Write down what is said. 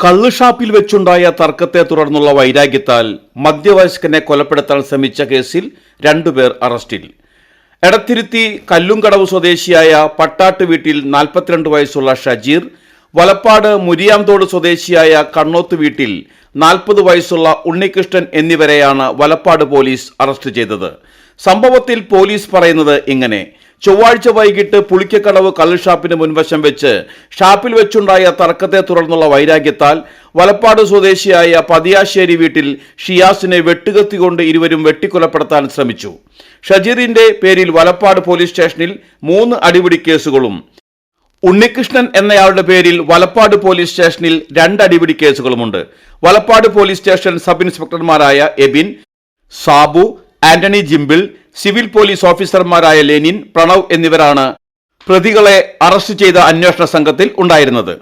കള്ളുഷാപ്പിൽ വെച്ചുണ്ടായ തർക്കത്തെ തുടർന്നുള്ള വൈരാഗ്യത്താൽ മധ്യവയസ്കനെ കൊലപ്പെടുത്താൻ ശ്രമിച്ച കേസിൽ രണ്ടുപേർ അറസ്റ്റിൽ. എടത്തിരുത്തി കല്ലുംകടവ് സ്വദേശിയായ പട്ടാട്ട് വീട്ടിൽ നാൽപ്പത്തിരണ്ട് വയസ്സുള്ള ഷജീർ വലപ്പാട് മുരിയാംതോട് സ്വദേശിയായ കണ്ണോത്ത് വീട്ടിൽ നാൽപ്പത് വയസ്സുള്ള ഉണ്ണികൃഷ്ണൻ എന്നിവരെയാണ് വലപ്പാട് പോലീസ് അറസ്റ്റ് ചെയ്തത്. സംഭവത്തിൽ പോലീസ് പറയുന്നത് ഇങ്ങനെ ചൊവ്വാഴ്ച വൈകിട്ട് പുളിക്കക്കടവ് കള്ളുഷാപ്പിന് മുൻവശം വെച്ച് ഷാപ്പിൽ വെച്ചുണ്ടായ തർക്കത്തെ തുടർന്നുള്ള വൈരാഗ്യത്താൽ വലപ്പാട് സ്വദേശിയായ പതിയാശ്ശേരി വീട്ടിൽ ഷിയാസിനെ വെട്ടുകത്തിക്കൊണ്ട് ഇരുവരും വെട്ടിക്കൊലപ്പെടുത്താൻ ശ്രമിച്ചു. ഷജീറിന്റെ പേരിൽ വലപ്പാട് പോലീസ് സ്റ്റേഷനിൽ മൂന്ന് അടിപിടി കേസുകളും ഉണ്ണികൃഷ്ണൻ എന്നയാളുടെ പേരിൽ വലപ്പാട് പോലീസ് സ്റ്റേഷനിൽ രണ്ട് അടിപിടി കേസുകളുമുണ്ട്. വലപ്പാട് പോലീസ് സ്റ്റേഷൻ സബ് ഇൻസ്പെക്ടർമാരായ എബിൻ സാബു ആന്റണി ജിംബിൾ സിവിൽ പോലീസ് ഓഫീസർമാരായ ലെനിൻ പ്രണവ് എന്നിവരാണ് പ്രതികളെ അറസ്റ്റ് ചെയ്ത അന്വേഷണ സംഘത്തിൽ ഉണ്ടായിരുന്നത്.